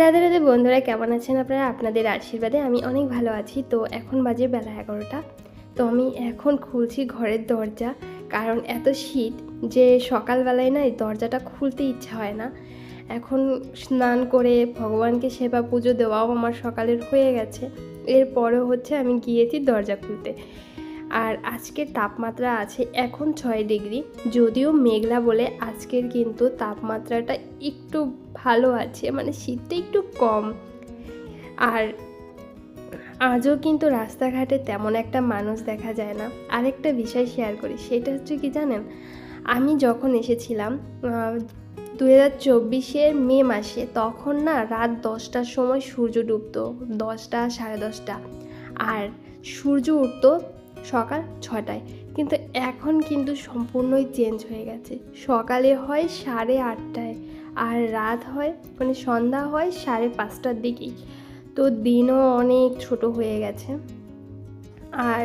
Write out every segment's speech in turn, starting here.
রাধে রাধে বন্ধুরা, কেমন আছেন আপনারা? আপনাদের আশীর্বাদে আমি অনেক ভালো আছি। তো এখন বাজে বেলা এগারোটা। তো আমি এখন খুলছি ঘরের দরজা, কারণ এত শীত যে সকালবেলায় না এই দরজাটা খুলতে ইচ্ছা হয় না। এখন স্নান করে ভগবানকে সেবা পুজো দেওয়াও আমার সকালের হয়ে গেছে। এরপরে হচ্ছে আমি গিয়েছি দরজা খুলতে। আর আজকের তাপমাত্রা আছে এখন ছয় ডিগ্রি। যদিও মেঘলা বলে আজকের কিন্তু তাপমাত্রাটা একটু ভালো আছে মানে শীতটা একটু কম। আর আজও কিন্তু রাস্তাঘাটে তেমন একটা মানুষ দেখা যায় না। আরেকটা বিষয় শেয়ার করি, সেটা হচ্ছে কি জানেন? আমি যখন এসেছিলাম দু হাজার চব্বিশের মে মাসে, তখন না রাত দশটার সময় সূর্য ডুবতো, দশটা সাড়ে দশটা। আর সূর্য উঠতো সকাল ছটায় কিন্তু এখন কিন্তু সম্পূর্ণই চেঞ্জ হয়ে গেছে। সকালে হয় সাড়ে আটটায় আর রাত হয় মানে সন্ধ্যা হয় সাড়ে পাঁচটার দিকেই। তো দিনও অনেক ছোট হয়ে গেছে। আর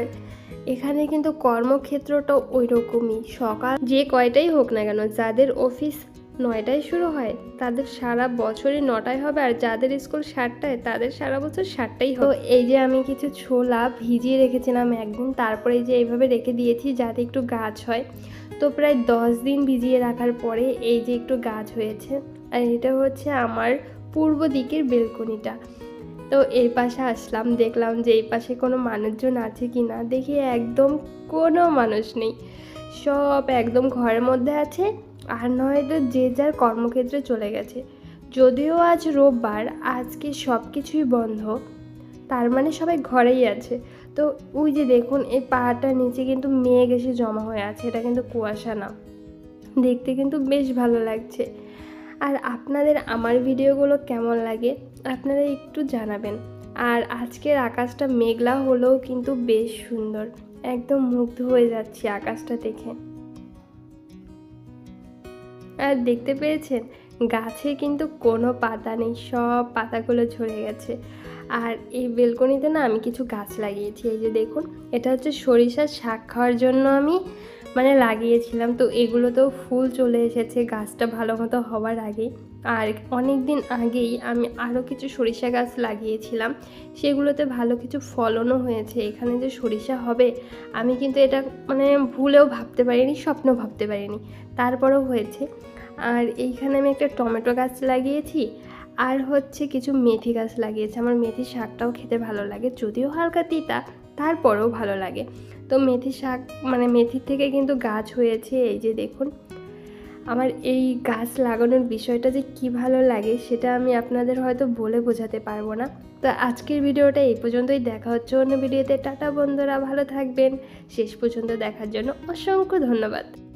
এখানে কিন্তু কর্মক্ষেত্রটাও ওই রকমই সকাল যে কয়টাই হোক না কেন, যাদের অফিস নয়টায় শুরু হয়। তাদের সারা বছরই নটায় হবে আর যাদের স্কুল সাতটায়, তাদের সারা বছর সাতটাই হবে। এই যে আমি কিছু ছোলা ভিজিয়ে রেখেছিলাম একদিন, তারপরে যে এইভাবে রেখে দিয়েছি যাতে একটু গাছ হয়। তো প্রায় দশ দিন ভিজিয়ে রাখার পরে এই যে একটু গাছ হয়েছে, আর এটা হচ্ছে আমার পূর্ব দিকের বেলকনিটা। তো এই পাশে আসলাম, দেখলাম যে এই পাশে কোনো মানুষজন আছে কি না, দেখি একদম কোনো মানুষ নেই। সব একদম ঘরের মধ্যে আছে। আর নয়তো যে যার কর্মক্ষেত্রে চলে গেছে। যদিও আজ রোববার, আজকে সব কিছুই বন্ধ, তার মানে সবাই ঘরেই আছে। তো ওই যে দেখুন, এই পাহাড়টার নিচে কিন্তু মেঘ এসে জমা হয়ে আছে, এটা কিন্তু কুয়াশা না। দেখতে কিন্তু বেশ ভালো লাগছে। আর আপনাদের আমার ভিডিওগুলো কেমন লাগে, আপনারা একটু জানাবেন। আর আজকের আকাশটা মেঘলা হলেও কিন্তু বেশ সুন্দর, একদম মুগ্ধ হয়ে যাচ্ছি আকাশটা দেখে। দেখতে পেয়েছেন? গাছে কিন্তু কোনো পাতা নেই, সব পাতাগুলো ঝরে গেছে। আর এই বেলকনিতে না আমি কিছু গাছ লাগিয়েছি, এই যে দেখুন, এটা হচ্ছে সরিষার শাক খাওয়ার জন্য আমি মানে লাগিয়েছিলাম। তো এগুলোতেও ফুল চলে এসেছে, গাছটা ভালো মতো হওয়ার আগেই আর অনেক দিন আগেই আমি আরও কিছু সরিষা গাছ লাগিয়েছিলাম। সেগুলোতে ভালো কিছু ফলনও হয়েছে। এখানে যে সরিষা হবে, আমি কিন্তু এটা মানে ভুলেও ভাবতে পারিনি স্বপ্ন ভাবতে পারিনি। তারপরেও হয়েছে। আর এইখানে আমি একটা টমেটো গাছ লাগিয়েছি, আর হচ্ছে কিছু মেথি গাছ লাগিয়েছি। আমার মেথি শাকটাও খেতে ভালো লাগে, যদিও হালকা তিতা, তারপরেও ভালো লাগে। তো মেথি শাক মানে মেথির থেকে কিন্তু গাছ হয়েছে, এই যে দেখুন। আমার এই গাছ লাগানোর বিষয়টা যে কি ভালো লাগে সেটা আমি আপনাদের হয়তো বলে বোঝাতে পারব না। তো আজকের ভিডিওটা এই পর্যন্তই। দেখা হচ্ছে অন্য ভিডিওতে। টাটা বন্ধুরা, ভালো থাকবেন। শেষ পর্যন্ত দেখার জন্য অসংখ্য ধন্যবাদ।